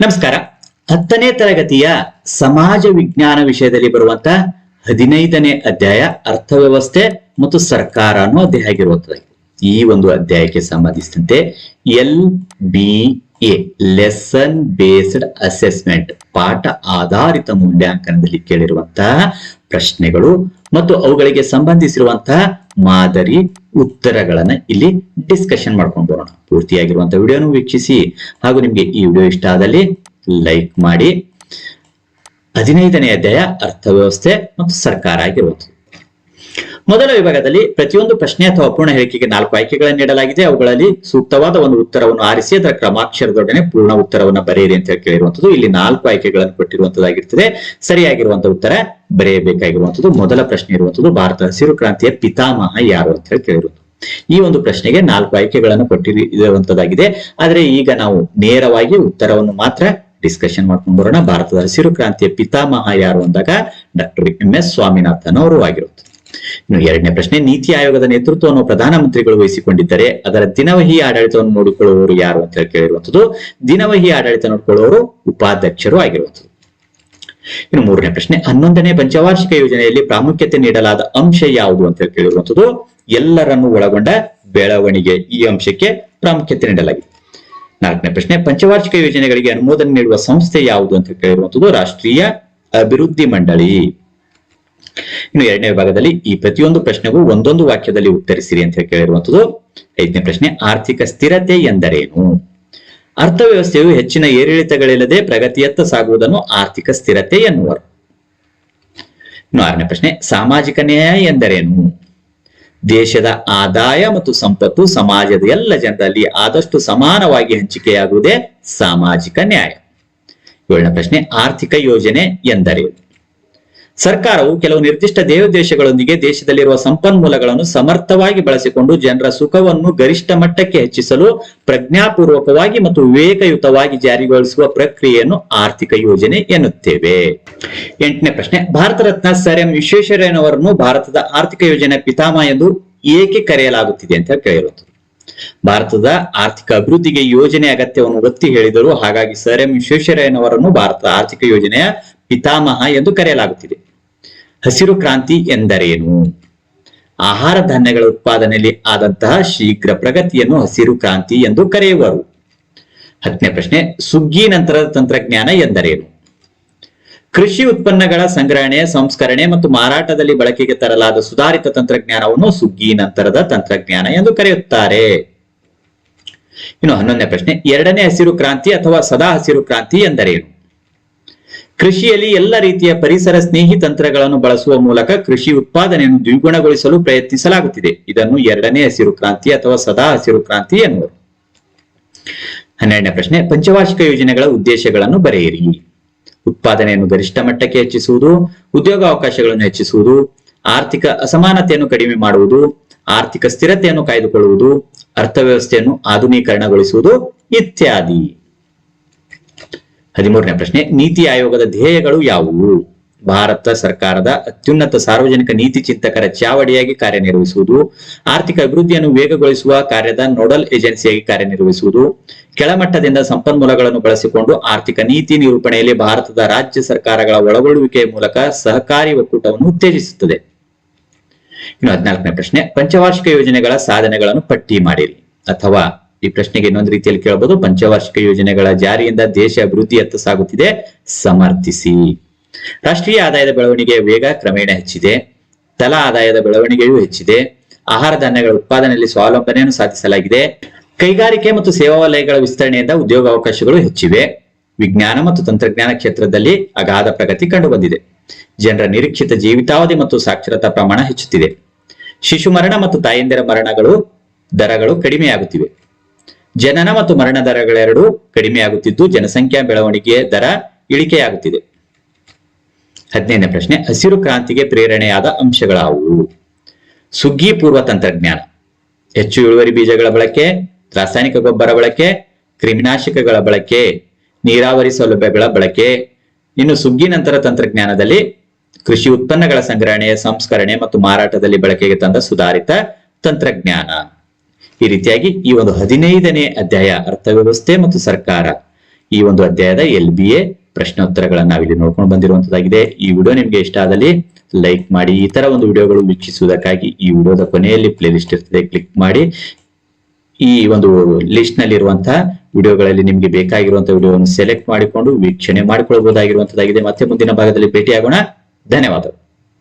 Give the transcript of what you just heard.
ನಮಸ್ಕಾರ. ಹತ್ತನೇ ತರಗತಿಯ ಸಮಾಜ ವಿಜ್ಞಾನ ವಿಷಯದಲ್ಲಿ ಬರುವಂತ ಹದಿನೈದನೇ ಅಧ್ಯಾಯ ಅರ್ಥವ್ಯವಸ್ಥೆ ಮತ್ತು ಸರ್ಕಾರ ಅನ್ನೋ ಅಧ್ಯಾಯ ಆಗಿರುವಂತದ್ದು ಈ ಒಂದು ಅಧ್ಯಾಯಕ್ಕೆ ಸಂಬಂಧಿಸಿದಂತೆ L B A lesson based assessment ಪಾಠ ಆಧಾರಿತ ಮೂಲ್ಯಾಂಕನದಲ್ಲಿ ಕೇಳಿರುವಂತಹ ಪ್ರಶ್ನೆಗಳು ಮತ್ತು ಅವುಗಳಿಗೆ ಸಂಬಂಧಿಸಿರುವಂತಹ ಮಾದರಿ ಉತ್ತರಗಳನ್ನ ಇಲ್ಲಿ ಡಿಸ್ಕಷನ್ ಮಾಡ್ಕೊಂಡು ಬರೋಣ. ಪೂರ್ತಿಯಾಗಿರುವಂತಹ ವಿಡಿಯೋನು ವೀಕ್ಷಿಸಿ. ಹಾಗೂ ನಿಮ್ಗೆ ಈ ವಿಡಿಯೋ ಇಷ್ಟ ಆದಲ್ಲಿ ಲೈಕ್ ಮಾಡಿ. ಹದಿನೈದನೇ ಅಧ್ಯಾಯ ಅರ್ಥವ್ಯವಸ್ಥೆ ಮತ್ತು ಸರ್ಕಾರ ಆಗಿರುವಂಥದ್ದು ಮೊದಲ ವಿಭಾಗದಲ್ಲಿ ಪ್ರತಿಯೊಂದು ಪ್ರಶ್ನೆ ಅಥವಾ ಪೂರ್ಣ ಹೇಳಿಕೆಗೆ ನಾಲ್ಕು ಆಯ್ಕೆಗಳನ್ನು ನೀಡಲಾಗಿದೆ. ಅವುಗಳಲ್ಲಿ ಸೂಕ್ತವಾದ ಒಂದು ಉತ್ತರವನ್ನು ಆರಿಸಿ, ಅದರ ಕ್ರಮಾಕ್ಷರದೊಡನೆ ಪೂರ್ಣ ಉತ್ತರವನ್ನು ಬರೆಯಿರಿ ಅಂತ ಹೇಳಿ ಕೇಳಿರುವಂತದ್ದು ಇಲ್ಲಿ ನಾಲ್ಕು ಆಯ್ಕೆಗಳನ್ನು ಕೊಟ್ಟಿರುವಂತದ್ದಾಗಿರ್ತದೆ ಸರಿಯಾಗಿರುವಂತಹ ಉತ್ತರ ಬರೆಯಬೇಕಾಗಿರುವಂತದ್ದು ಮೊದಲ ಪ್ರಶ್ನೆ ಇರುವಂತದ್ದು ಭಾರತ ಹಸಿರು ಕ್ರಾಂತಿಯ ಪಿತಾಮಹ ಯಾರು ಅಂತ ಹೇಳಿ ಕೇಳಿರುವುದು ಈ ಒಂದು ಪ್ರಶ್ನೆಗೆ ನಾಲ್ಕು ಆಯ್ಕೆಗಳನ್ನು ಕೊಟ್ಟಿರುವಂತದ್ದಾಗಿದೆ ಆದರೆ ಈಗ ನಾವು ನೇರವಾಗಿ ಉತ್ತರವನ್ನು ಮಾತ್ರ ಡಿಸ್ಕಷನ್ ಮಾಡ್ಕೊಂಡು ಬರೋಣ. ಭಾರತದ ಹಸಿರು ಕ್ರಾಂತಿಯ ಪಿತಾಮಹ ಯಾರು ಅಂದಾಗ ಡಾಕ್ಟರ್ ಎಂ ಎಸ್ ಸ್ವಾಮಿನಾಥನ್ ಅವರು ಆಗಿರುತ್ತದೆ ಇನ್ನು ಎರಡನೇ ಪ್ರಶ್ನೆ, ನೀತಿ ಆಯೋಗದ ನೇತೃತ್ವವನ್ನು ಪ್ರಧಾನಮಂತ್ರಿಗಳು ವಹಿಸಿಕೊಂಡಿದ್ದರೆ ಅದರ ದಿನವಹಿ ಆಡಳಿತವನ್ನು ನೋಡಿಕೊಳ್ಳುವವರು ಯಾರು ಅಂತ ಕೇಳಿರುವಂತದ್ದು ದಿನವಹಿ ಆಡಳಿತ ನೋಡಿಕೊಳ್ಳುವವರು ಉಪಾಧ್ಯಕ್ಷರು ಆಗಿರುವಂತದ್ದು ಇನ್ನು ಮೂರನೇ ಪ್ರಶ್ನೆ, ಹನ್ನೊಂದನೇ ಪಂಚವಾರ್ಷಿಕ ಯೋಜನೆಯಲ್ಲಿ ಪ್ರಾಮುಖ್ಯತೆ ನೀಡಲಾದ ಅಂಶ ಯಾವುದು ಅಂತ ಕೇಳಿರುವಂತದ್ದು ಎಲ್ಲರನ್ನು ಒಳಗೊಂಡ ಬೆಳವಣಿಗೆ ಈ ಅಂಶಕ್ಕೆ ಪ್ರಾಮುಖ್ಯತೆ ನೀಡಲಾಗಿದೆ. ನಾಲ್ಕನೇ ಪ್ರಶ್ನೆ, ಪಂಚವಾರ್ಷಿಕ ಯೋಜನೆಗಳಿಗೆ ಅನುಮೋದನೆ ನೀಡುವ ಸಂಸ್ಥೆ ಯಾವುದು ಅಂತ ಕೇಳಿರುವಂತದ್ದು ರಾಷ್ಟ್ರೀಯ ಅಭಿವೃದ್ಧಿ ಮಂಡಳಿ. ಇನ್ನು ಎರಡನೇ ವಿಭಾಗದಲ್ಲಿ ಈ ಪ್ರತಿಯೊಂದು ಪ್ರಶ್ನೆಗೂ ಒಂದೊಂದು ವಾಕ್ಯದಲ್ಲಿ ಉತ್ತರಿಸಿರಿ ಅಂತ ಕೇಳಿರುವಂತದ್ದು ಐದನೇ ಪ್ರಶ್ನೆ, ಆರ್ಥಿಕ ಸ್ಥಿರತೆ ಎಂದರೇನು? ಅರ್ಥವ್ಯವಸ್ಥೆಯು ಹೆಚ್ಚಿನ ಏರಿಳಿತಗಳಿಲ್ಲದೆ ಪ್ರಗತಿಯತ್ತ ಸಾಗುವುದನ್ನು ಆರ್ಥಿಕ ಸ್ಥಿರತೆ ಎನ್ನುವರು. ಇನ್ನು ಆರನೇ ಪ್ರಶ್ನೆ, ಸಾಮಾಜಿಕ ನ್ಯಾಯ ಎಂದರೇನು? ದೇಶದ ಆದಾಯ ಮತ್ತು ಸಂಪತ್ತು ಸಮಾಜದ ಎಲ್ಲ ಜನರಲ್ಲಿ ಆದಷ್ಟು ಸಮಾನವಾಗಿ ಹಂಚಿಕೆಯಾಗುವುದೇ ಸಾಮಾಜಿಕ ನ್ಯಾಯ. ಏಳನೇ ಪ್ರಶ್ನೆ, ಆರ್ಥಿಕ ಯೋಜನೆ ಎಂದರೇನು? ಸರ್ಕಾರವು ಕೆಲವು ನಿರ್ದಿಷ್ಟ ದೇವದೇಶಗಳೊಂದಿಗೆ ದೇಶದಲ್ಲಿರುವ ಸಂಪನ್ಮೂಲಗಳನ್ನು ಸಮರ್ಥವಾಗಿ ಬಳಸಿಕೊಂಡು ಜನರ ಸುಖವನ್ನು ಗರಿಷ್ಠ ಮಟ್ಟಕ್ಕೆ ಹೆಚ್ಚಿಸಲು ಪ್ರಜ್ಞಾಪೂರ್ವಕವಾಗಿ ಮತ್ತು ವಿವೇಕಯುತವಾಗಿ ಜಾರಿಗೊಳಿಸುವ ಪ್ರಕ್ರಿಯೆಯನ್ನು ಆರ್ಥಿಕ ಯೋಜನೆ ಎನ್ನುತ್ತೇವೆ. ಎಂಟನೇ ಪ್ರಶ್ನೆ. ಭಾರತ ರತ್ನ ಸರ್ ಎಂ ವಿಶ್ವೇಶ್ವರಯ್ಯನವರನ್ನು ಭಾರತದ ಆರ್ಥಿಕ ಯೋಜನೆ ಪಿತಾಮಹ ಎಂದು ಏಕೆ ಕರೆಯಲಾಗುತ್ತಿದೆ ಅಂತ ಕೇಳಿರುತ್ತದೆ ಭಾರತದ ಆರ್ಥಿಕ ಅಭಿವೃದ್ಧಿಗೆ ಯೋಜನೆ ಅಗತ್ಯವನ್ನು ಒತ್ತಿ ಹೇಳಿದರು. ಹಾಗಾಗಿ ಸರ್ ಎಂ ವಿಶ್ವೇಶ್ವರಯ್ಯನವರನ್ನು ಭಾರತದ ಆರ್ಥಿಕ ಯೋಜನೆಯ ಪಿತಾಮಹ ಎಂದು ಕರೆಯಲಾಗುತ್ತಿದೆ. ಹಸಿರು ಕ್ರಾಂತಿ ಎಂದರೇನು? ಆಹಾರ ಧಾನ್ಯಗಳ ಉತ್ಪಾದನೆಯಲ್ಲಿ ಆದಂತಹ ಶೀಘ್ರ ಪ್ರಗತಿಯನ್ನು ಹಸಿರು ಕ್ರಾಂತಿ ಎಂದು ಕರೆಯುವರು. ಹತ್ತನೇ ಪ್ರಶ್ನೆ, ಸುಗ್ಗಿ ನಂತರದ ತಂತ್ರಜ್ಞಾನ ಎಂದರೇನು? ಕೃಷಿ ಉತ್ಪನ್ನಗಳ ಸಂಗ್ರಹಣೆ, ಸಂಸ್ಕರಣೆ ಮತ್ತು ಮಾರಾಟದಲ್ಲಿ ಬಳಕೆಗೆ ತರಲಾದ ಸುಧಾರಿತ ತಂತ್ರಜ್ಞಾನವನ್ನು ಸುಗ್ಗಿ ನಂತರದ ತಂತ್ರಜ್ಞಾನ ಎಂದು ಕರೆಯುತ್ತಾರೆ. ಇನ್ನು ಹನ್ನೊಂದನೇ ಪ್ರಶ್ನೆ, ಎರಡನೇ ಹಸಿರು ಕ್ರಾಂತಿ ಅಥವಾ ಸದಾ ಹಸಿರು ಕ್ರಾಂತಿ ಎಂದರೇನು? ಕೃಷಿಯಲ್ಲಿ ಎಲ್ಲ ರೀತಿಯ ಪರಿಸರ ಸ್ನೇಹಿ ತಂತ್ರಗಳನ್ನು ಬಳಸುವ ಮೂಲಕ ಕೃಷಿ ಉತ್ಪಾದನೆಯನ್ನು ದ್ವಿಗುಣಗೊಳಿಸಲು ಪ್ರಯತ್ನಿಸಲಾಗುತ್ತಿದೆ. ಇದನ್ನು ಎರಡನೇ ಹಸಿರು ಕ್ರಾಂತಿ ಅಥವಾ ಸದಾ ಹಸಿರು ಕ್ರಾಂತಿ ಎನ್ನುವರು. ಹನ್ನೆರಡನೇ ಪ್ರಶ್ನೆ, ಪಂಚವಾರ್ಷಿಕ ಯೋಜನೆಗಳ ಉದ್ದೇಶಗಳನ್ನು ಬರೆಯಿರಿ. ಉತ್ಪಾದನೆಯನ್ನು ಗರಿಷ್ಠ ಮಟ್ಟಕ್ಕೆ ಹೆಚ್ಚಿಸುವುದು, ಉದ್ಯೋಗಾವಕಾಶಗಳನ್ನು ಹೆಚ್ಚಿಸುವುದು, ಆರ್ಥಿಕ ಅಸಮಾನತೆಯನ್ನು ಕಡಿಮೆ ಮಾಡುವುದು, ಆರ್ಥಿಕ ಸ್ಥಿರತೆಯನ್ನು ಕಾಯ್ದುಕೊಳ್ಳುವುದು, ಅರ್ಥವ್ಯವಸ್ಥೆಯನ್ನು ಆಧುನೀಕರಣಗೊಳಿಸುವುದು ಇತ್ಯಾದಿ. ಹದಿಮೂರನೇ ಪ್ರಶ್ನೆ, ನೀತಿ ಆಯೋಗದ ಧ್ಯೇಯಗಳು ಯಾವುವು? ಭಾರತ ಸರ್ಕಾರದ ಅತ್ಯುನ್ನತ ಸಾರ್ವಜನಿಕ ನೀತಿ ಚಿಂತಕರ ಚಾವಡಿಯಾಗಿ ಕಾರ್ಯನಿರ್ವಹಿಸುವುದು, ಆರ್ಥಿಕ ಅಭಿವೃದ್ಧಿಯನ್ನು ವೇಗಗೊಳಿಸುವ ಕಾರ್ಯದ ನೋಡಲ್ ಏಜೆನ್ಸಿಯಾಗಿ ಕಾರ್ಯನಿರ್ವಹಿಸುವುದು, ಕೆಳಮಟ್ಟದಿಂದ ಸಂಪನ್ಮೂಲಗಳನ್ನು ಬಳಸಿಕೊಂಡು ಆರ್ಥಿಕ ನೀತಿ ನಿರೂಪಣೆಯಲ್ಲಿ ಭಾರತದ ರಾಜ್ಯ ಸರ್ಕಾರಗಳ ಒಳಗೊಳ್ಳುವಿಕೆಯ ಮೂಲಕ ಸಹಕಾರಿ ಒಕ್ಕೂಟವನ್ನು ಉತ್ತೇಜಿಸುತ್ತದೆ. ಇನ್ನು ಹದಿನಾಲ್ಕನೇ ಪ್ರಶ್ನೆ, ಪಂಚವಾರ್ಷಿಕ ಯೋಜನೆಗಳ ಸಾಧನೆಗಳನ್ನು ಪಟ್ಟಿ ಮಾಡಿರಿ. ಅಥವಾ ಈ ಪ್ರಶ್ನೆಗೆ ಇನ್ನೊಂದು ರೀತಿಯಲ್ಲಿ ಕೇಳಬಹುದು. ಪಂಚವಾರ್ಷಿಕ ಯೋಜನೆಗಳ ಜಾರಿಯಿಂದ ದೇಶ ಅಭಿವೃದ್ಧಿಯತ್ತ ಸಾಗುತ್ತಿದೆ. ಸಮರ್ಥಿಸಿ. ರಾಷ್ಟ್ರೀಯ ಆದಾಯದ ಬೆಳವಣಿಗೆಯ ವೇಗ ಕ್ರಮೇಣ ಹೆಚ್ಚಿದೆ. ತಲಾ ಆದಾಯದ ಬೆಳವಣಿಗೆಯೂ ಹೆಚ್ಚಿದೆ. ಆಹಾರ ಧಾನ್ಯಗಳ ಉತ್ಪಾದನೆಯಲ್ಲಿ ಸ್ವಾವಲಂಬನೆಯನ್ನು ಸಾಧಿಸಲಾಗಿದೆ. ಕೈಗಾರಿಕೆ ಮತ್ತು ಸೇವಾ ವಲಯಗಳ ವಿಸ್ತರಣೆಯಿಂದ ಉದ್ಯೋಗಾವಕಾಶಗಳು ಹೆಚ್ಚಿವೆ. ವಿಜ್ಞಾನ ಮತ್ತು ತಂತ್ರಜ್ಞಾನ ಕ್ಷೇತ್ರದಲ್ಲಿ ಅಗಾಧ ಪ್ರಗತಿ ಕಂಡುಬಂದಿದೆ. ಜನರ ನಿರೀಕ್ಷಿತ ಜೀವಿತಾವಧಿ ಮತ್ತು ಸಾಕ್ಷರತಾ ಪ್ರಮಾಣ ಹೆಚ್ಚುತ್ತಿದೆ. ಶಿಶು ಮರಣ ಮತ್ತು ತಾಯಂದಿರ ಮರಣಗಳು, ದರಗಳು ಕಡಿಮೆಯಾಗುತ್ತಿವೆ. ಜನನ ಮತ್ತು ಮರಣ ದರಗಳೆರಡೂ ಕಡಿಮೆಯಾಗುತ್ತಿದ್ದು ಜನಸಂಖ್ಯಾ ಬೆಳವಣಿಗೆಯ ದರ ಇಳಿಕೆಯಾಗುತ್ತಿದೆ. ಹದಿನೈದನೇ ಪ್ರಶ್ನೆ, ಹಸಿರು ಕ್ರಾಂತಿಗೆ ಪ್ರೇರಣೆಯಾದ ಅಂಶಗಳಾವುವು? ಸುಗ್ಗಿ ಪೂರ್ವ ತಂತ್ರಜ್ಞಾನ, ಹೆಚ್ಚು ಇಳುವರಿ ಬೀಜಗಳ ಬಳಕೆ, ರಾಸಾಯನಿಕ ಗೊಬ್ಬರ ಬಳಕೆ, ಕ್ರಿಮಿನಾಶಕಗಳ ಬಳಕೆ, ನೀರಾವರಿ ಸೌಲಭ್ಯಗಳ ಬಳಕೆ. ಇನ್ನು ಸುಗ್ಗಿ ನಂತರ ತಂತ್ರಜ್ಞಾನದಲ್ಲಿ ಕೃಷಿ ಉತ್ಪನ್ನಗಳ ಸಂಗ್ರಹಣೆ, ಸಂಸ್ಕರಣೆ ಮತ್ತು ಮಾರಾಟದಲ್ಲಿ ಬಳಕೆಗೆ ತಂದ ಸುಧಾರಿತ ತಂತ್ರಜ್ಞಾನ. ಈ ರೀತಿಯಾಗಿ ಈ ಒಂದು ಹದಿನೈದನೇ ಅಧ್ಯಾಯ ಅರ್ಥವ್ಯವಸ್ಥೆ ಮತ್ತು ಸರ್ಕಾರ. ಈ ಒಂದು ಅಧ್ಯಾಯದ ಎಲ್ ಬಿ ಎ ಪ್ರಶ್ನೋತ್ತರಗಳನ್ನ ನಾವಿಲ್ಲಿ ನೋಡ್ಕೊಂಡು ಬಂದಿರುವಂತದ್ದಾಗಿದೆ. ಈ ವಿಡಿಯೋ ನಿಮ್ಗೆ ಇಷ್ಟ ಆದಲ್ಲಿ ಲೈಕ್ ಮಾಡಿ, ಈ ತರ ಒಂದು ವಿಡಿಯೋಗಳು ವೀಕ್ಷಿಸುವುದಕ್ಕಾಗಿ ಈ ವಿಡಿಯೋದ ಕೊನೆಯಲ್ಲಿ ಪ್ಲೇ ಲಿಸ್ಟ್ ಇರ್ತದೆ, ಕ್ಲಿಕ್ ಮಾಡಿ. ಈ ಒಂದು ಲಿಸ್ಟ್ನಲ್ಲಿ ಇರುವಂತಹ ವಿಡಿಯೋಗಳಲ್ಲಿ ನಿಮ್ಗೆ ಬೇಕಾಗಿರುವಂತಹ ವಿಡಿಯೋವನ್ನು ಸೆಲೆಕ್ಟ್ ಮಾಡಿಕೊಂಡು ವೀಕ್ಷಣೆ ಮಾಡಿಕೊಳ್ಬಹುದಾಗಿರುವಂತದ್ದಾಗಿದೆ ಮತ್ತೆ ಮುಂದಿನ ಭಾಗದಲ್ಲಿ ಭೇಟಿಯಾಗೋಣ. ಧನ್ಯವಾದಗಳು.